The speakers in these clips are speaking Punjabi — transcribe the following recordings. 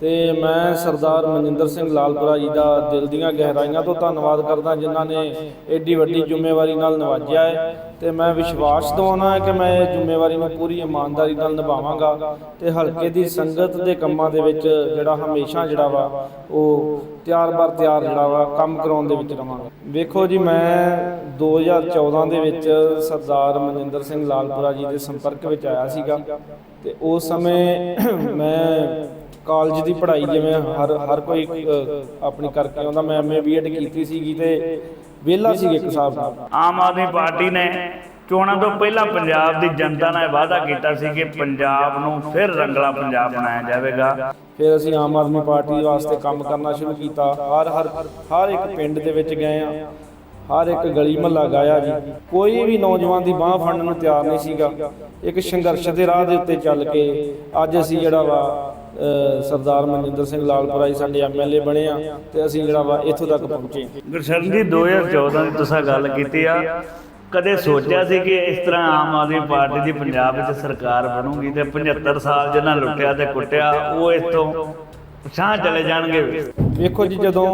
ਤੇ ਮੈਂ ਸਰਦਾਰ ਮਨਜਿੰਦਰ ਸਿੰਘ ਲਾਲਪੁਰਾ ਜੀ ਦਾ ਦਿਲ ਦੀਆਂ ਗਹਿਰਾਈਆਂ ਤੋਂ ਧੰਨਵਾਦ ਕਰਦਾ, ਜਿਨ੍ਹਾਂ ਨੇ ਐਡੀ ਵੱਡੀ ਜ਼ਿੰਮੇਵਾਰੀ ਨਾਲ ਨਿਵਾਜਿਆ ਹੈ। ਤੇ ਮੈਂ ਵਿਸ਼ਵਾਸ ਦਿਵਾਉਣਾ ਹੈ ਕਿ ਮੈਂ ਇਹ ਜ਼ਿੰਮੇਵਾਰੀ ਨੂੰ ਪੂਰੀ ਇਮਾਨਦਾਰੀ ਨਾਲ ਨਿਭਾਵਾਂਗਾ ਤੇ ਹਲਕੇ ਦੀ ਸੰਗਤ ਦੇ ਕੰਮਾਂ ਦੇ ਵਿੱਚ ਜਿਹੜਾ ਹਮੇਸ਼ਾ ਜਿਹੜਾ ਵਾ, ਉਹ ਤਿਆਰ ਬਰ ਤਿਆਰ ਜਿਹੜਾ ਵਾ, ਕੰਮ ਕਰਾਉਣ ਦੇ ਵਿੱਚ ਰਵਾਂਗਾ। ਵੇਖੋ ਜੀ, ਮੈਂ 2014 ਦੇ ਵਿੱਚ ਸਰਦਾਰ ਮਨਜਿੰਦਰ ਸਿੰਘ ਲਾਲਪੁਰਾ ਜੀ ਦੇ ਸੰਪਰਕ ਵਿੱਚ ਆਇਆ ਸੀਗਾ ਤੇ ਉਸ ਸਮੇਂ ਮੈਂ ਕਾਲਜ ਦੀ ਪੜ੍ਹਾਈ ਜਿਵੇਂ ਹਰ ਹਰ ਕੋਈ ਆਪਣੀ ਕਰਕੇ ਆਉਂਦਾ। ਮੈਂ ਐਮਏ ਬੀਐਡ ਕੀਤੀ ਸੀਗੀ ਤੇ ਵਿਹਲਾ ਸੀ ਇੱਕ ਨਾਲ। ਆਮ ਆਦਮੀ ਪਾਰਟੀ ਨੇ ਚੋਣਾਂ ਤੋਂ ਪਹਿਲਾਂ ਪੰਜਾਬ ਦੀ ਜਨਤਾ ਨਾਲ ਵਾਅਦਾ ਕੀਤਾ ਸੀ ਕਿ ਪੰਜਾਬ ਨੂੰ ਫਿਰ ਰੰਗਲਾ ਪੰਜਾਬ ਬਣਾਇਆ ਜਾਵੇਗਾ। ਫਿਰ ਅਸੀਂ ਆਮ ਆਦਮੀ ਪਾਰਟੀ ਵਾਸਤੇ ਕੰਮ ਕਰਨਾ ਸ਼ੁਰੂ ਕੀਤਾ। ਹਰ ਹਰ ਹਰ ਇੱਕ ਪਿੰਡ ਦੇ ਵਿੱਚ ਗਏ ਆ ਹਰ ਇੱਕ ਗਲੀ ਮਹੱਲਾ ਗਾਇਆ ਜੀ। ਕੋਈ ਵੀ ਨੌਜਵਾਨ ਦੀ ਬਾਹ ਫੜਨ ਨੂੰ ਤਿਆਰ ਨਹੀਂ ਸੀਗਾ। ਇੱਕ ਸੰਘਰਸ਼ ਦੇ ਰਾਹ ਦੇ ਉੱਤੇ ਚੱਲ ਕੇ ਅੱਜ ਅਸੀਂ ਜਿਹੜਾ ਵਾ ਸਰਦਾਰ ਮਨਜਿੰਦਰ ਸਿੰਘ ਲਾਲਪੁਰਾ ਜੀ ਸਾਡੇ ਐਮਐਲਏ ਬਣੇ ਆ ਤੇ ਅਸੀਂ ਜਿਹੜਾ ਵਾ ਇੱਥੋਂ ਤੱਕ ਪਹੁੰਚੇ। ਗੁਰਸ਼ਰਨ ਜੀ 2014 ਦੀ ਤੁਸੀਂ ਗੱਲ ਕੀਤੀ ਆ। ਕਦੇ ਸੋਚਿਆ ਸੀ ਕਿ ਇਸ ਤਰ੍ਹਾਂ ਆਮ ਆਦਮੀ ਪਾਰਟੀ ਦੀ ਪੰਜਾਬ ਵਿੱਚ ਸਰਕਾਰ ਬਣੂਗੀ ਤੇ 75 ਸਾਲ ਜਿਹਨਾਂ ਲੁੱਟਿਆ ਤੇ ਕੁੱਟਿਆ ਉਹ ਇਸ ਤੋਂ ਪਛਾਣ ਚਲੇ ਜਾਣਗੇ। ਵੇਖੋ ਜੀ ਜਦੋਂ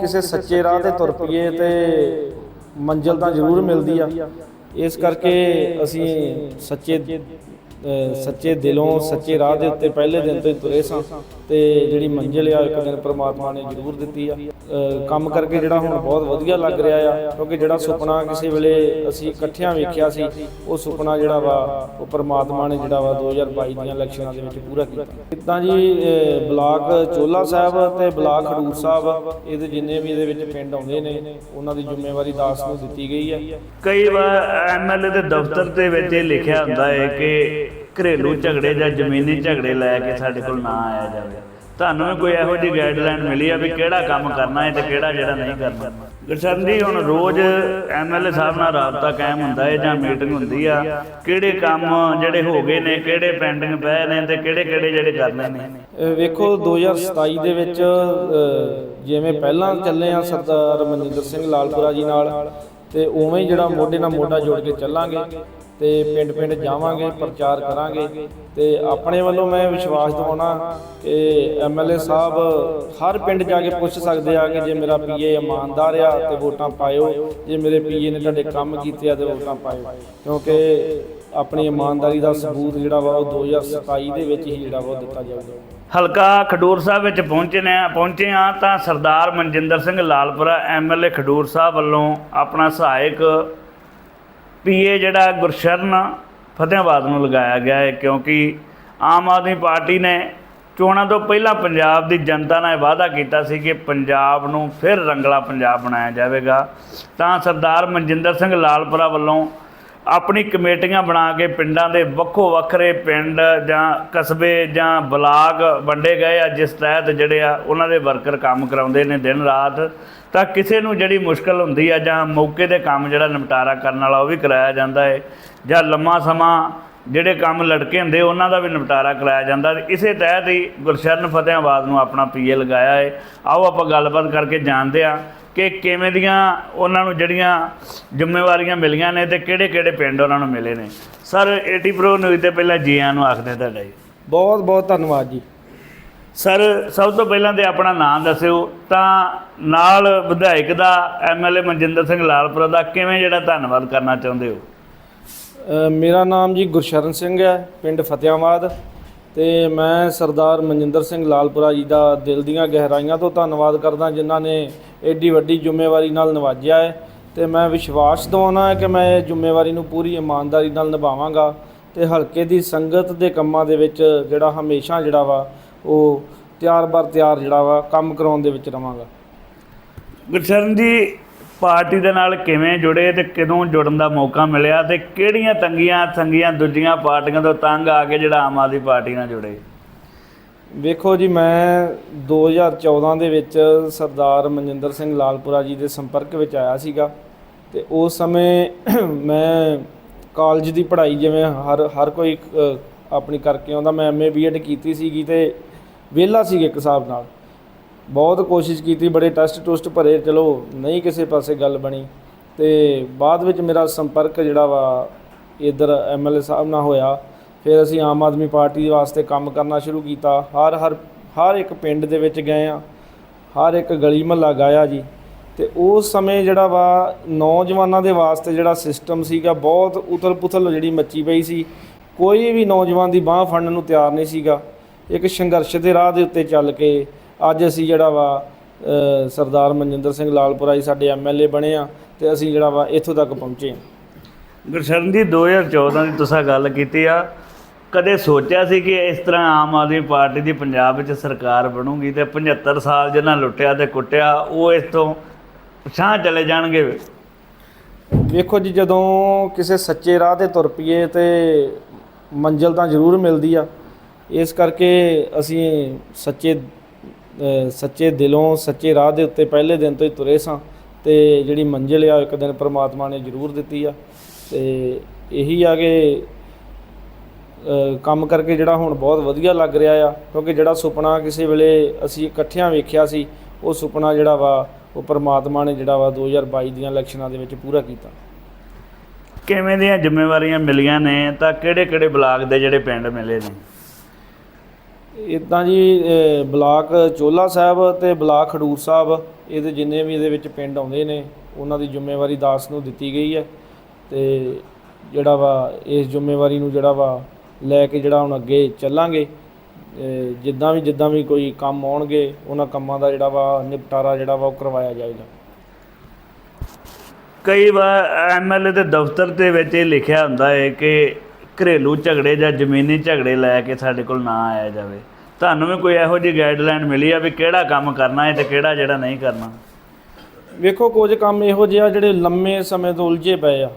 ਕਿਸੇ ਸੱਚੇ ਰਾਹ ਤੇ ਤੁਰ ਪਈਏ ਤੇ ਮੰਜ਼ਿਲ ਤਾਂ ਜ਼ਰੂਰ ਮਿਲਦੀ ਆ। ਇਸ ਕਰਕੇ ਅਸੀਂ ਸੱਚੇ ਸੱਚੇ ਦਿਲੋਂ, ਸੱਚੇ ਰਾਹ ਦੇ ਉੱਤੇ ਪਹਿਲੇ ਦਿਨ ਤੋਂ ਹੀ ਤੁਰੇ ਸਾਂ ਤੇ ਜਿਹੜੀ ਮੰਜ਼ਿਲ ਆ, ਇੱਕ ਦਿਨ ਪ੍ਰਮਾਤਮਾ ਨੇ ਜ਼ਰੂਰ ਦਿੱਤੀ ਆ। ਕੰਮ ਕਰਕੇ ਜਿਹੜਾ ਹੁਣ ਬਹੁਤ ਵਧੀਆ ਲੱਗ ਰਿਹਾ ਆ, ਕਿਉਂਕਿ ਜਿਹੜਾ ਸੁਪਨਾ ਕਿਸੇ ਵੇਲੇ ਅਸੀਂ ਇਕੱਠਿਆਂ ਵੇਖਿਆ ਸੀ, ਉਹ ਸੁਪਨਾ ਜਿਹੜਾ ਵਾ, ਉਹ ਪ੍ਰਮਾਤਮਾ ਨੇ ਜਿਹੜਾ ਵਾ 2022 ਦੀਆਂ ਇਲੈਕਸ਼ਨਾਂ ਦੇ ਵਿੱਚ ਪੂਰਾ ਕੀਤਾ। ਇਦਾਂ ਜੀ ਬਲਾਕ ਚੋਲਾ ਸਾਹਿਬ ਤੇ ਬਲਾਕ ਖਡੂਰ ਸਾਹਿਬ, ਇਹਦੇ ਜਿੰਨੇ ਵੀ ਇਹਦੇ ਵਿੱਚ ਪਿੰਡ ਆਉਂਦੇ ਨੇ, ਉਹਨਾਂ ਦੀ ਜ਼ਿੰਮੇਵਾਰੀ ਦਾਸ ਨੂੰ ਦਿੱਤੀ ਗਈ ਹੈ ਕਈ ਵਾਰ ਐਮਐਲਏ ਦੇ ਦਫ਼ਤਰ ਦੇ ਵਿੱਚ ਇਹ ਲਿਖਿਆ ਹੁੰਦਾ ਹੈ ਕਿ ਘਰੇਲੂ ਝਗੜੇ ਜਾਂ ਜ਼ਮੀਨੀ ਝਗੜੇ ਲੈ ਕੇ ਸਾਡੇ ਕੋਲ ਨਾ ਆਇਆ ਜਾਵੇ। ਤੁਹਾਨੂੰ ਵੀ ਕੋਈ ਇਹੋ ਜਿਹੀ ਗਾਈਡਲਾਈਨ ਮਿਲੀ ਆ ਵੀ ਕਿਹੜਾ ਕੰਮ ਕਰਨਾ ਹੈ ਤੇ ਕਿਹੜਾ ਜਿਹੜਾ ਨਹੀਂ ਕਰਨਾ? ਗੁਰਸ਼ਰਨ ਜੀ ਹੁਣ ਰੋਜ਼ ਐਮਐਲਏ ਸਾਹਿਬ ਨਾਲ ਰਾਬਤਾ ਕਾਇਮ ਹੁੰਦਾ ਹੈ ਜਾਂ ਮੀਟਿੰਗ ਹੁੰਦੀ ਆ। ਕਿਹੜੇ ਕੰਮ ਜਿਹੜੇ ਹੋ ਗਏ ਨੇ ਕਿਹੜੇ ਪੈਂਡਿੰਗ ਪਏ ਨੇ ਤੇ ਕਿਹੜੇ ਕਿਹੜੇ ਜਿਹੜੇ ਕਰਨੇ ਨੇ? ਵੇਖੋ 2027 ਦੇ ਵਿੱਚ ਜਿਵੇਂ ਪਹਿਲਾਂ ਚੱਲੇ ਆ ਸਰਦਾਰ ਮਨਜਿੰਦਰ ਸਿੰਘ ਲਾਲਪੁਰਾ ਜੀ ਨਾਲ ਤੇ ਉਵੇਂ ਹੀ ਜਿਹੜਾ ਮੋਢੇ ਨਾਲ ਮੋਢਾ ਜੋੜ ਕੇ ਚੱਲਾਂਗੇ। ਤੇ ਪਿੰਡ ਪਿੰਡ ਜਾਵਾਂਗੇ, ਪ੍ਰਚਾਰ ਕਰਾਂਗੇ ਤੇ ਆਪਣੇ ਵੱਲੋਂ ਮੈਂ ਵਿਸ਼ਵਾਸ ਦਿਵਾਉਣਾ ਕਿ ਐਮਐਲਏ ਸਾਹਿਬ ਹਰ ਪਿੰਡ ਜਾ ਕੇ ਪੁੱਛ ਸਕਦੇ ਆ ਕਿ ਜੇ ਮੇਰਾ ਪੀਏ ਇਮਾਨਦਾਰ ਆ ਤੇ ਵੋਟਾਂ ਪਾਇਓ, ਜੇ ਮੇਰੇ ਪੀਏ ਨੇ ਤੁਹਾਡੇ ਕੰਮ ਕੀਤੇ ਆ ਤੇ ਵੋਟਾਂ ਪਾਇਓ। ਕਿਉਂਕਿ ਆਪਣੀ ਇਮਾਨਦਾਰੀ ਦਾ ਸਬੂਤ ਜਿਹੜਾ ਵਾ ਉਹ 2027 ਦੇ ਵਿੱਚ ਹੀ ਜਿਹੜਾ ਵਾ ਉਹ ਦਿੱਤਾ ਜਾਊਗਾ। ਹਲਕਾ ਖਡੂਰ ਸਾਹਿਬ ਵਿੱਚ ਪਹੁੰਚੇ ਨੇ, ਪਹੁੰਚੇ ਆ ਤਾਂ ਸਰਦਾਰ ਮਨਜਿੰਦਰ ਸਿੰਘ ਲਾਲਪੁਰਾ ਐਮਐਲਏ ਖਡੂਰ ਸਾਹਿਬ ਵੱਲੋਂ ਆਪਣਾ ਸਹਾਇਕ ਪੀਏ ਜਿਹੜਾ ਗੁਰਸ਼ਰਨ ਫਤਿਆਬਾਦ ਨੂੰ ਲਗਾਇਆ ਗਿਆ ਹੈ, ਕਿਉਂਕਿ ਆਮ ਆਦਮੀ ਪਾਰਟੀ ਨੇ ਚੋਣਾਂ ਤੋਂ ਪਹਿਲਾਂ ਪੰਜਾਬ ਦੀ ਜਨਤਾ ਨਾਲ ਇਹ ਵਾਅਦਾ ਕੀਤਾ ਸੀ ਕਿ ਪੰਜਾਬ ਨੂੰ ਫਿਰ ਰੰਗਲਾ ਪੰਜਾਬ ਬਣਾਇਆ ਜਾਵੇਗਾ। ਤਾਂ ਸਰਦਾਰ ਮਨਜਿੰਦਰ ਸਿੰਘ ਲਾਲਪੁਰਾ ਵੱਲੋਂ ਆਪਣੀ ਕਮੇਟੀਆਂ ਬਣਾ ਕੇ ਪਿੰਡਾਂ ਦੇ ਵੱਖੋ ਵੱਖਰੇ ਪਿੰਡ ਜਾਂ ਕਸਬੇ ਜਾਂ ਬਲਾਕ ਵੰਡੇ ਗਏ ਆ, ਜਿਸ ਤਹਿਤ ਜਿਹੜੇ ਆ, ਉਹਨਾਂ ਦੇ ਵਰਕਰ ਕੰਮ ਕਰਾਉਂਦੇ ਨੇ ਦਿਨ ਰਾਤ। ਤਾਂ ਕਿਸੇ ਨੂੰ ਜਿਹੜੀ ਮੁਸ਼ਕਲ ਹੁੰਦੀ ਆ ਜਾਂ ਮੌਕੇ ਦੇ ਕੰਮ ਜਿਹੜਾ ਨਿਪਟਾਰਾ ਕਰਨ ਵਾਲਾ, ਉਹ ਵੀ ਕਰਾਇਆ ਜਾਂਦਾ ਹੈ ਜਾਂ ਲੰਮਾ ਸਮਾਂ ਜਿਹੜੇ ਕੰਮ ਲੜਕੇ ਹੁੰਦੇ, ਉਹਨਾਂ ਦਾ ਵੀ ਨਿਪਟਾਰਾ ਕਰਾਇਆ ਜਾਂਦਾ। ਇਸੇ ਤਹਿਤ ਹੀ ਗੁਰਸ਼ਰਨ ਫਤਿਆਬਾਦ ਨੂੰ ਆਪਣਾ ਪੀਏ ਲਗਾਇਆ ਹੈ ਆਓ ਆਪਾਂ ਗੱਲਬਾਤ ਕਰਕੇ ਜਾਣਦੇ ਆ। ਕਿ ਕਿਵੇਂ ਦੀਆਂ ਉਹਨਾਂ ਨੂੰ ਜਿਹੜੀਆਂ ਜ਼ਿੰਮੇਵਾਰੀਆਂ ਮਿਲੀਆਂ ਨੇ ਤੇ ਕਿਹੜੇ ਕਿਹੜੇ ਪਿੰਡ ਉਹਨਾਂ ਨੂੰ ਮਿਲੇ ਨੇ। ਸਰ ਏਟੀ ਪ੍ਰੋ ਨਿਊਜ਼ ਤੇ ਪਹਿਲਾਂ ਜੀ ਆਇਆਂ ਨੂੰ ਆਖਦੇ ਤੁਹਾਡਾ ਜੀ। ਬਹੁਤ ਬਹੁਤ ਧੰਨਵਾਦ ਜੀ। ਸਰ ਸਭ ਤੋਂ ਪਹਿਲਾਂ ਤੇ ਆਪਣਾ ਨਾਮ ਦੱਸਿਓ ਤਾਂ ਨਾਲ ਵਿਧਾਇਕ ਦਾ ਐਮਐਲਏ ਮਨਜਿੰਦਰ ਸਿੰਘ ਲਾਲਪੁਰਾ ਦਾ ਕਿਵੇਂ ਜਿਹੜਾ ਧੰਨਵਾਦ ਕਰਨਾ ਚਾਹੁੰਦੇ ਹੋ? ਮੇਰਾ ਨਾਮ ਜੀ ਗੁਰਸ਼ਰਨ ਸਿੰਘ ਹੈ ਪਿੰਡ ਫਤਿਆਬਾਦ ਤੇ ਮੈਂ ਸਰਦਾਰ ਮਨਜਿੰਦਰ ਸਿੰਘ ਲਾਲਪੁਰਾ ਜੀ ਦਾ ਦਿਲ ਦੀਆਂ ਗਹਿਰਾਈਆਂ ਤੋਂ ਧੰਨਵਾਦ ਕਰਦਾ ਜਿਨ੍ਹਾਂ ਨੇ ਐਡੀ ਵੱਡੀ ਜ਼ਿੰਮੇਵਾਰੀ ਨਾਲ ਨਵਾਜਿਆ ਹੈ ਤੇ ਮੈਂ ਵਿਸ਼ਵਾਸ ਦਿਵਾਉਣਾ ਹੈ ਕਿ ਮੈਂ ਇਹ ਜ਼ਿੰਮੇਵਾਰੀ ਨੂੰ ਪੂਰੀ ਇਮਾਨਦਾਰੀ ਨਾਲ ਨਿਭਾਵਾਂਗਾ ਤੇ ਹਲਕੇ ਦੀ ਸੰਗਤ ਦੇ ਕੰਮਾਂ ਦੇ ਵਿੱਚ ਜਿਹੜਾ ਹਮੇਸ਼ਾ ਜਿਹੜਾ ਵਾ, ਉਹ ਤਿਆਰ ਬਰ ਤਿਆਰ ਜਿਹੜਾ ਵਾ, ਕੰਮ ਕਰਾਉਣ ਦੇ ਵਿੱਚ ਰਵਾਂਗਾ। ਗੁਰਸ਼ਰਨ ਜੀ, ਪਾਰਟੀ ਦੇ ਨਾਲ ਕਿਵੇਂ ਜੁੜੇ ਤੇ ਕਦੋਂ ਜੁੜਨ ਦਾ ਮੌਕਾ ਮਿਲਿਆ ਤੇ ਕਿਹੜੀਆਂ ਤੰਗੀਆਂ ਤੰਗੀਆਂ ਦੂਜੀਆਂ ਪਾਰਟੀਆਂ ਤੋਂ ਤੰਗ ਆ ਕੇ ਜਿਹੜਾ ਆਮ ਆਦਮੀ ਪਾਰਟੀ ਨਾਲ ਜੁੜੇ? ਵੇਖੋ ਜੀ, ਮੈਂ 2014 ਦੇ ਵਿੱਚ ਸਰਦਾਰ ਮਨਜਿੰਦਰ ਸਿੰਘ ਲਾਲਪੁਰਾ ਜੀ ਦੇ ਸੰਪਰਕ ਵਿੱਚ ਆਇਆ ਸੀਗਾ ਤੇ ਉਸ ਸਮੇਂ ਮੈਂ ਕਾਲਜ ਦੀ ਪੜ੍ਹਾਈ ਜਿਵੇਂ ਹਰ ਹਰ ਕੋਈ ਆਪਣੀ ਕਰਕੇ ਆਉਂਦਾ, ਮੈਂ ਐਮਏ ਬੀਐਡ ਕੀਤੀ ਸੀਗੀ ਤੇ ਵਿਹਲਾ ਸੀ ਇੱਕ ਹਿਸਾਬ ਨਾਲ। ਬਹੁਤ ਕੋਸ਼ਿਸ਼ ਕੀਤੀ, ਬੜੇ ਟੈਸਟ ਟੁਸਟ ਭਰੇ, ਚਲੋ ਨਹੀਂ ਕਿਸੇ ਪਾਸੇ ਗੱਲ ਬਣੀ ਤੇ ਬਾਅਦ ਵਿੱਚ ਮੇਰਾ ਸੰਪਰਕ ਜਿਹੜਾ ਵਾ, ਇਧਰ ਐਮਐਲਏ ਸਾਹਿਬ ਨਾਲ ਹੋਇਆ। ਫਿਰ ਅਸੀਂ ਆਮ ਆਦਮੀ ਪਾਰਟੀ ਵਾਸਤੇ ਕੰਮ ਕਰਨਾ ਸ਼ੁਰੂ ਕੀਤਾ। ਹਰ ਹਰ ਹਰ ਇੱਕ ਪਿੰਡ ਦੇ ਵਿੱਚ ਗਏ ਆ ਹਰ ਇੱਕ ਗਲੀ ਮਹੱਲਾ ਗਾਇਆ ਜੀ। ਤੇ ਉਸ ਸਮੇਂ ਜਿਹੜਾ ਵਾ, ਨੌਜਵਾਨਾਂ ਦੇ ਵਾਸਤੇ ਜਿਹੜਾ ਸਿਸਟਮ ਸੀਗਾ, ਬਹੁਤ ਉਥਲ ਪੁਥਲ ਜਿਹੜੀ ਮੱਚੀ ਪਈ ਸੀ। ਕੋਈ ਵੀ ਨੌਜਵਾਨ ਦੀ ਬਾਹ ਫੜਨ ਨੂੰ ਤਿਆਰ ਨਹੀਂ ਸੀਗਾ। ਇੱਕ ਸੰਘਰਸ਼ ਦੇ ਰਾਹ ਦੇ ਉੱਤੇ ਚੱਲ ਕੇ ਅੱਜ ਅਸੀਂ ਜਿਹੜਾ ਵਾ ਸਰਦਾਰ ਮਨਜਿੰਦਰ ਸਿੰਘ ਲਾਲਪੁਰਾ ਜੀ ਸਾਡੇ ਐਮਐਲਏ ਬਣੇ ਆ ਤੇ ਅਸੀਂ ਜਿਹੜਾ ਵਾ ਇੱਥੋਂ ਤੱਕ ਪਹੁੰਚੇ ਆ ਗੁਰਸ਼ਰਨ ਜੀ 2014 ਦੀ ਤੁਸੀਂ ਗੱਲ ਕੀਤੀ ਆ। ਕਦੇ ਸੋਚਿਆ ਸੀ ਕਿ ਇਸ ਤਰ੍ਹਾਂ ਆਮ ਆਦਮੀ ਪਾਰਟੀ ਦੀ ਪੰਜਾਬ ਵਿੱਚ ਸਰਕਾਰ ਬਣੂਗੀ ਤੇ 75 ਸਾਲ ਜਿਹਨਾਂ ਲੁੱਟਿਆ ਤੇ ਕੁੱਟਿਆ, ਉਹ ਇਸ ਤੋਂ ਪਛਾਂ ਚਲੇ ਜਾਣਗੇ? ਵੇਖੋ ਜੀ, ਜਦੋਂ ਕਿਸੇ ਸੱਚੇ ਰਾਹ ਤੇ ਤੁਰ ਪਈਏ ਤੇ ਮੰਜ਼ਿਲ ਤਾਂ ਜ਼ਰੂਰ ਮਿਲਦੀ ਆ। ਇਸ ਕਰਕੇ ਅਸੀਂ ਸੱਚੇ ਸੱਚੇ ਦਿਲੋਂ, ਸੱਚੇ ਰਾਹ ਦੇ ਉੱਤੇ ਪਹਿਲੇ ਦਿਨ ਤੋਂ ਹੀ ਤੁਰੇ ਸਾਂ ਤੇ ਜਿਹੜੀ ਮੰਜ਼ਿਲ ਆ, ਇੱਕ ਦਿਨ ਪ੍ਰਮਾਤਮਾ ਨੇ ਜ਼ਰੂਰ ਦਿੱਤੀ ਆ ਤੇ ਇਹੀ ਆ ਕਿ ਕੰਮ ਕਰਕੇ ਜਿਹੜਾ ਹੁਣ ਬਹੁਤ ਵਧੀਆ ਲੱਗ ਰਿਹਾ ਆ ਕਿਉਂਕਿ ਜਿਹੜਾ ਸੁਪਨਾ ਕਿਸੇ ਵੇਲੇ ਅਸੀਂ ਇਕੱਠਿਆਂ ਵੇਖਿਆ ਸੀ ਉਹ ਸੁਪਨਾ ਜਿਹੜਾ ਵਾ ਉਹ ਪ੍ਰਮਾਤਮਾ ਨੇ ਜਿਹੜਾ ਵਾ 2022 ਦੀਆਂ ਇਲੈਕਸ਼ਨਾਂ ਦੇ ਵਿੱਚ ਪੂਰਾ ਕੀਤਾ। ਕਿਵੇਂ ਦੀਆਂ ਜ਼ਿੰਮੇਵਾਰੀਆਂ ਮਿਲੀਆਂ ਨੇ ਤਾਂ ਕਿਹੜੇ ਕਿਹੜੇ ਬਲਾਕ ਦੇ ਜਿਹੜੇ ਪਿੰਡ ਮਿਲੇ ਨੇ? ਇਦਾਂ ਜੀ ਬਲਾਕ ਚੋਲਾ ਸਾਹਿਬ ਤੇ ਬਲਾਕ ਖਡੂਰ ਸਾਹਿਬ ਇਹਦੇ ਜਿੰਨੇ ਵੀ ਇਹਦੇ ਵਿੱਚ ਪਿੰਡ ਆਉਂਦੇ ਨੇ ਉਹਨਾਂ ਦੀ ਜ਼ਿੰਮੇਵਾਰੀ ਦਾਸ ਨੂੰ ਦਿੱਤੀ ਗਈ ਹੈ। ਤੇ ਜਿਹੜਾ ਵਾ ਇਸ ਜ਼ਿੰਮੇਵਾਰੀ ਨੂੰ ਜਿਹੜਾ ਵਾ ਲੈ ਕੇ ਜਿਹੜਾ ਹੁਣ ਅੱਗੇ ਚੱਲਾਂਗੇ ਜਿੱਦਾਂ ਵੀ ਜਿੱਦਾਂ ਵੀ ਕੋਈ ਕੰਮ ਆਉਣਗੇ ਉਹਨਾਂ ਕੰਮਾਂ ਦਾ ਜਿਹੜਾ ਵਾ ਨਿਪਟਾਰਾ ਜਿਹੜਾ ਵਾ ਉਹ ਕਰਵਾਇਆ ਜਾਏਗਾ। ਕਈ ਵਾਰ ਐਮਐਲਏ ਦੇ ਦਫ਼ਤਰ ਦੇ ਵਿੱਚ ਇਹ ਲਿਖਿਆ ਹੁੰਦਾ ਹੈ ਕਿ ਘਰੇਲੂ ਝਗੜੇ ਜਾਂ ਜ਼ਮੀਨੀ ਝਗੜੇ ਲੈ ਕੇ ਸਾਡੇ ਕੋਲ ਨਾ ਆਇਆ ਜਾਵੇ। ਤੁਹਾਨੂੰ ਵੀ ਕੋਈ ਇਹੋ ਜਿਹੀ ਗਾਈਡਲਾਈਨ ਮਿਲੀ ਆ ਵੀ ਕਿਹੜਾ ਕੰਮ ਕਰਨਾ ਹੈ ਤੇ ਕਿਹੜਾ ਜਿਹੜਾ ਨਹੀਂ ਕਰਨਾ? ਵੇਖੋ ਕੁਝ ਕੰਮ ਇਹੋ ਜਿਹੇ ਆ ਜਿਹੜੇ ਲੰਮੇ ਸਮੇਂ ਤੋਂ ਉਲਝੇ ਪਏ ਆ।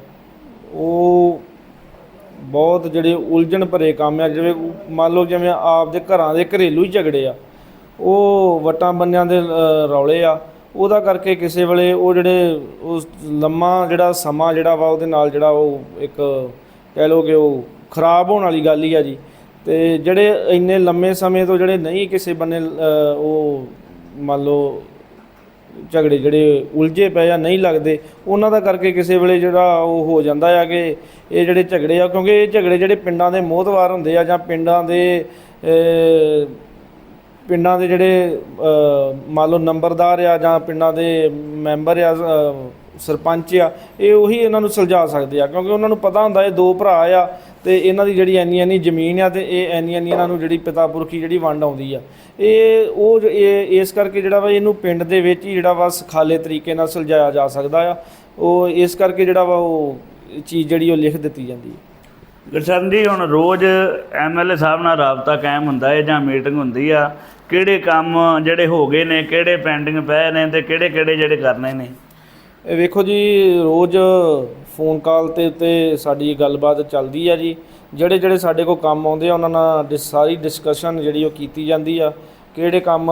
ਉਹ ਬਹੁਤ ਜਿਹੜੇ ਉਲਝਣ ਭਰੇ ਕੰਮ ਆ, ਜਿਵੇਂ ਮੰਨ ਲਓ ਜਿਵੇਂ ਆਪ ਦੇ ਘਰਾਂ ਦੇ ਘਰੇਲੂ ਹੀ ਝਗੜੇ ਆ, ਉਹ ਵਟਾਂ ਬੰਨਿਆਂ ਦੇ ਰੌਲੇ ਆ, ਉਹਦਾ ਕਰਕੇ ਕਿਸੇ ਵੇਲੇ ਉਹ ਜਿਹੜੇ ਉਸ ਲੰਮਾ ਜਿਹੜਾ ਸਮਾਂ ਜਿਹੜਾ ਵਾ ਉਹਦੇ ਨਾਲ ਜਿਹੜਾ ਉਹ ਇੱਕ ਕਹਿ ਲਓ ਕਿ ਉਹ ਖਰਾਬ ਹੋਣ ਵਾਲੀ ਗੱਲ ਹੀ ਆ ਜੀ। ਤੇ ਜਿਹੜੇ ਇੰਨੇ ਲੰਮੇ ਸਮੇਂ ਤੋਂ ਜਿਹੜੇ ਨਹੀਂ ਕਿਸੇ ਬੰਨੇ ਉਹ ਮੰਨ ਲਓ ਝਗੜੇ ਜਿਹੜੇ ਉਲਝੇ ਪਏ ਜਾਂ ਨਹੀਂ ਲੱਗਦੇ, ਉਹਨਾਂ ਦਾ ਕਰਕੇ ਕਿਸੇ ਵੇਲੇ ਜਿਹੜਾ ਉਹ ਹੋ ਜਾਂਦਾ ਆ ਕਿ ਇਹ ਜਿਹੜੇ ਝਗੜੇ ਆ, ਕਿਉਂਕਿ ਇਹ ਝਗੜੇ ਜਿਹੜੇ ਪਿੰਡਾਂ ਦੇ ਮੋਹਤਵਾਰ ਹੁੰਦੇ ਆ ਜਾਂ ਪਿੰਡਾਂ ਦੇ ਪਿੰਡਾਂ ਦੇ ਜਿਹੜੇ ਮੰਨ ਲਓ ਨੰਬਰਦਾਰ ਆ ਜਾਂ ਪਿੰਡਾਂ ਦੇ ਮੈਂਬਰ ਆ ਸਰਪੰਚ ਆ, ਇਹ ਉਹੀ ਇਹਨਾਂ ਨੂੰ ਸੁਲਝਾ ਸਕਦੇ ਆ, ਕਿਉਂਕਿ ਉਹਨਾਂ ਨੂੰ ਪਤਾ ਹੁੰਦਾ ਇਹ ਦੋ ਭਰਾ ਆ ਤੇ ਇਹਨਾਂ ਦੀ ਜਿਹੜੀ ਐਨੀ ਐਨੀ ਜ਼ਮੀਨ ਆ ਤੇ ਇਹ ਐਨੀ ਐਨੀ ਇਹਨਾਂ ਨੂੰ ਜਿਹੜੀ ਪਿਤਾ ਪੁਰਖੀ ਜਿਹੜੀ ਵੰਡ ਆਉਂਦੀ ਆ। ਇਹ ਉਹ ਇਹ, ਇਸ ਕਰਕੇ ਜਿਹੜਾ ਵਾ ਇਹਨੂੰ ਪਿੰਡ ਦੇ ਵਿੱਚ ਹੀ ਜਿਹੜਾ ਵਾ ਸਖਾਲੇ ਤਰੀਕੇ ਨਾਲ ਸੁਲਝਾਇਆ ਜਾ ਸਕਦਾ ਆ। ਉਹ ਇਸ ਕਰਕੇ ਜਿਹੜਾ ਵਾ ਉਹ ਚੀਜ਼ ਜਿਹੜੀ ਉਹ ਲਿਖ ਦਿੱਤੀ ਜਾਂਦੀ ਹੈ ਗੁਰਸ਼ਨ ਜੀ, ਹੁਣ ਰੋਜ਼ ਐਮਐਲਏ ਸਾਹਿਬ ਨਾਲ ਰਾਬਤਾ ਕਾਇਮ ਹੁੰਦਾ ਹੈ ਜਾਂ ਮੀਟਿੰਗ ਹੁੰਦੀ ਆ, ਕਿਹੜੇ ਕੰਮ ਜਿਹੜੇ ਹੋ ਗਏ ਨੇ, ਕਿਹੜੇ ਪੈਂਡਿੰਗ ਪਏ ਨੇ ਤੇ ਕਿਹੜੇ ਕਿਹੜੇ ਜਿਹੜੇ ਕਰਨੇ ਨੇ? ਇਹ ਵੇਖੋ ਜੀ, ਰੋਜ਼ ਫੋਨ ਕਾਲ ਤੇ ਉੱਤੇ ਸਾਡੀ ਗੱਲਬਾਤ ਚੱਲਦੀ ਆ ਜੀ। ਜਿਹੜੇ ਜਿਹੜੇ ਸਾਡੇ ਕੋਲ ਕੰਮ ਆਉਂਦੇ ਆ, ਉਹਨਾਂ ਨਾਲ ਡਿਸ- ਸਾਰੀ ਡਿਸਕਸ਼ਨ ਜਿਹੜੀ ਉਹ ਕੀਤੀ ਜਾਂਦੀ ਆ। ਕਿਹੜੇ ਕੰਮ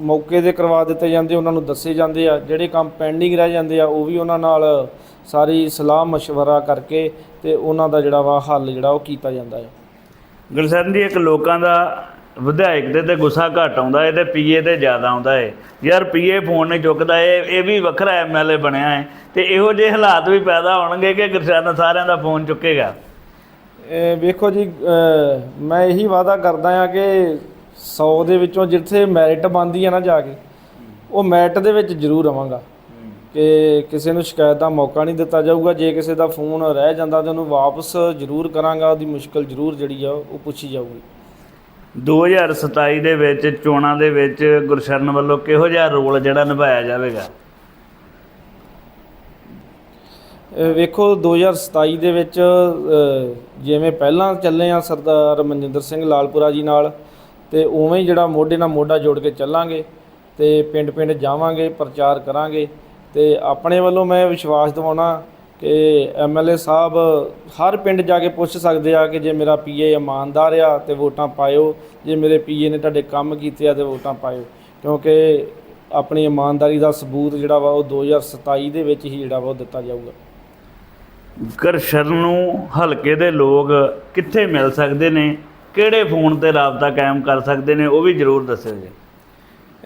ਮੌਕੇ ਤੇ ਕਰਵਾ ਦਿੱਤੇ ਜਾਂਦੇ, ਉਹਨਾਂ ਨੂੰ ਦੱਸੇ ਜਾਂਦੇ ਆ। ਜਿਹੜੇ ਕੰਮ ਪੈਂਡਿੰਗ ਰਹਿ ਜਾਂਦੇ ਆ, ਉਹ ਵੀ ਉਹਨਾਂ ਨਾਲ ਸਾਰੀ ਸਲਾਹ مشਵਰਾ ਕਰਕੇ ਤੇ ਉਹਨਾਂ ਦਾ ਜਿਹੜਾ ਵਾ ਹੱਲ ਜਿਹੜਾ ਉਹ ਕੀਤਾ ਜਾਂਦਾ ਹੈ ਗੁਰਸਰਨ ਜੀ, ਇੱਕ ਲੋਕਾਂ ਦਾ ਵਿਧਾਇਕ ਦੇ ਤੇ ਗੁੱਸਾ ਘੱਟ ਆਉਂਦਾ ਹੈ ਤੇ ਪੀਏ ਤੇ ਜ਼ਿਆਦਾ ਆਉਂਦਾ ਹੈ ਯਾਰ ਪੀਏ ਫੋਨ ਨਹੀਂ ਚੁੱਕਦਾ ਏ ਇਹ ਵੀ ਵੱਖਰਾ ਐਮਐਲਏ ਬਣਿਆ ਹੈ ਤੇ ਇਹੋ ਜਿਹੇ ਹਾਲਾਤ ਵੀ ਪੈਦਾ ਹੋਣਗੇ ਕਿ ਗੁਰਸ਼ਨ ਸਾਰਿਆਂ ਦਾ ਫੋਨ ਚੁੱਕੇਗਾ? ਵੇਖੋ ਜੀ ਮੈਂ ਇਹੀ ਵਾਅਦਾ ਕਰਦਾ ਆ ਕਿ 100 ਦੇ ਵਿੱਚੋਂ ਜਿੱਥੇ ਮੈਰਿਟ ਬਣਦੀ ਆ ਨਾ ਜਾ ਕੇ, ਉਹ ਮੈਰਿਟ ਦੇ ਵਿੱਚ ਜ਼ਰੂਰ ਆਵਾਂਗਾ ਕਿ ਕਿਸੇ ਨੂੰ ਸ਼ਿਕਾਇਤ ਦਾ ਮੌਕਾ ਨਹੀਂ ਦਿੱਤਾ ਜਾਊਗਾ, ਜੇ ਕਿਸੇ ਦਾ ਫੋਨ ਰਹਿ ਜਾਂਦਾ ਤਾਂ ਉਹਨੂੰ ਵਾਪਸ ਜ਼ਰੂਰ ਕਰਾਂਗਾ, ਉਹਦੀ ਮੁਸ਼ਕਲ ਜ਼ਰੂਰ ਜਿਹੜੀ ਆ, ਉਹ ਪੁੱਛੀ ਜਾਊਗੀ। 2027 ਦੇ ਵਿੱਚ, ਚੋਣਾਂ ਦੇ ਵਿੱਚ ਗੁਰਸ਼ਰਨ ਵੱਲੋਂ ਕਿਹੋ ਜਿਹਾ ਰੋਲ ਜਿਹੜਾ ਨਿਭਾਇਆ ਜਾਵੇਗਾ? ਇਹ ਵੇਖੋ 2027 ਦੇ ਵਿੱਚ ਜਿਵੇਂ ਪਹਿਲਾਂ ਚੱਲੇ ਆ ਸਰਦਾਰ ਮਨਜਿੰਦਰ ਸਿੰਘ ਲਾਲਪੁਰਾ ਜੀ ਨਾਲ, ਤੇ ਉਵੇਂ ਹੀ ਜਿਹੜਾ ਮੋਢੇ ਨਾਲ ਮੋਢਾ ਜੋੜ ਕੇ ਚੱਲਾਂਗੇ ਤੇ ਪਿੰਡ-ਪਿੰਡ ਜਾਵਾਂਗੇ, ਪ੍ਰਚਾਰ ਕਰਾਂਗੇ, ਤੇ ਆਪਣੇ ਵੱਲੋਂ ਮੈਂ ਵਿਸ਼ਵਾਸ ਦਿਵਾਉਣਾ ਕਿ ਐਮਐਲਏ ਸਾਹਿਬ ਹਰ ਪਿੰਡ ਜਾ ਕੇ ਪੁੱਛ ਸਕਦੇ ਆ ਕਿ ਜੇ ਮੇਰਾ ਪੀਏ ਇਮਾਨਦਾਰ ਆ ਤੇ ਵੋਟਾਂ ਪਾਇਓ ਜੇ ਮੇਰੇ ਪੀਏ ਨੇ ਤੁਹਾਡੇ ਕੰਮ ਕੀਤੇ ਆ ਤੇ ਵੋਟਾਂ ਪਾਇਓ। ਕਿਉਂਕਿ ਆਪਣੀ ਇਮਾਨਦਾਰੀ ਦਾ ਸਬੂਤ ਜਿਹੜਾ ਵਾ ਉਹ 2027 ਦੇ ਵਿੱਚ ਹੀ ਜਿਹੜਾ ਵਾ ਉਹ ਦਿੱਤਾ ਜਾਊਗਾ। ਗੁਰਸ਼ਰਨ ਨੂੰ ਹਲਕੇ ਦੇ ਲੋਕ ਕਿੱਥੇ ਮਿਲ ਸਕਦੇ ਨੇ? ਕਿਹੜੇ ਫੋਨ ਤੇ ਰਾਬਤਾ ਕਾਇਮ ਕਰ ਸਕਦੇ ਨੇ? ਉਹ ਵੀ ਜ਼ਰੂਰ ਦੱਸਿਓ ਜੀ।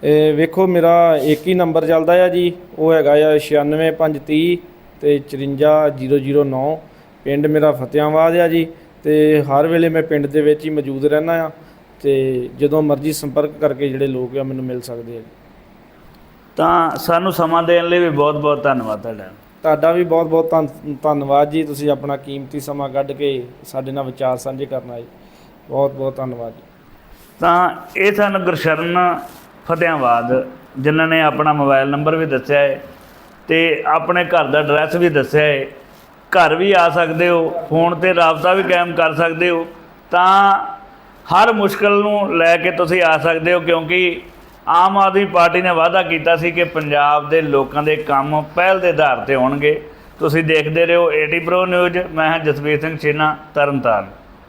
ਇਹ ਵੇਖੋ ਮੇਰਾ ਇੱਕ ਹੀ ਨੰਬਰ ਚੱਲਦਾ ਆ ਜੀ ਉਹ ਹੈਗਾ ਆ 96530 ਤੇ 54009 ਪਿੰਡ ਮੇਰਾ ਫਤਿਆਂਵਾਦ ਆ ਜੀ ਤੇ ਹਰ ਵੇਲੇ ਮੈਂ ਪਿੰਡ ਦੇ ਵਿੱਚ ਹੀ ਮੌਜੂਦ ਰਹਿਣਾ ਆ ਤੇ ਜਦੋਂ ਮਰਜ਼ੀ ਸੰਪਰਕ ਕਰਕੇ ਜਿਹੜੇ ਲੋਕ ਆ ਮੈਨੂੰ ਮਿਲ ਸਕਦੇ ਆ ਜੀ। ਤਾਂ ਸਾਨੂੰ ਸਮਾਂ ਦੇਣ ਲਈ ਵੀ ਬਹੁਤ ਬਹੁਤ ਧੰਨਵਾਦ ਤੁਹਾਡਾ। ਤੁਹਾਡਾ ਵੀ ਬਹੁਤ ਬਹੁਤ ਧੰਨ- ਧੰਨਵਾਦ ਜੀ ਤੁਸੀਂ ਆਪਣਾ ਕੀਮਤੀ ਸਮਾਂ ਕੱਢ ਕੇ ਸਾਡੇ ਨਾਲ ਵਿਚਾਰ ਸਾਂਝੇ ਕਰਨ ਆਏ। ਬਹੁਤ ਬਹੁਤ ਧੰਨਵਾਦ ਜੀ। ਤਾਂ ਇਹ ਸਨ ਗੁਰਸ਼ਰਨ ਫਤਿਆਬਾਦ ਜਿਨ੍ਹਾਂ ਨੇ ਆਪਣਾ ਮੋਬਾਈਲ ਨੰਬਰ ਵੀ ਦੱਸਿਆ ਹੈ। ਤੇ ਆਪਣੇ ਘਰ ਦਾ ਐਡਰੈਸ ਵੀ ਦੱਸਿਆ ਹੈ ਘਰ ਵੀ ਆ ਸਕਦੇ ਹੋ, ਫੋਨ ਤੇ ਰਾਬਤਾ ਵੀ ਕਾਇਮ ਕਰ ਸਕਦੇ ਹੋ। ਤਾਂ ਹਰ ਮੁਸ਼ਕਲ ਨੂੰ ਲੈ ਕੇ ਤੁਸੀਂ ਆ ਸਕਦੇ ਹੋ, ਕਿਉਂਕਿ ਆਮ ਆਦਮੀ ਪਾਰਟੀ ਨੇ ਵਾਅਦਾ ਕੀਤਾ ਸੀ ਕਿ ਪੰਜਾਬ ਦੇ ਲੋਕਾਂ ਦੇ ਕੰਮ ਪਹਿਲ ਦੇ ਆਧਾਰ ਤੇ ਹੋਣਗੇ। ਤੁਸੀਂ ਦੇਖਦੇ ਰਹੋ ਏਟੀ ਪ੍ਰੋ ਨਿਊਜ਼ ਮੈਂ ਹਾਂ ਜਸਵੀਰ ਸਿੰਘ ਛੀਨਾ, ਤਰਨਤਾਰਨ।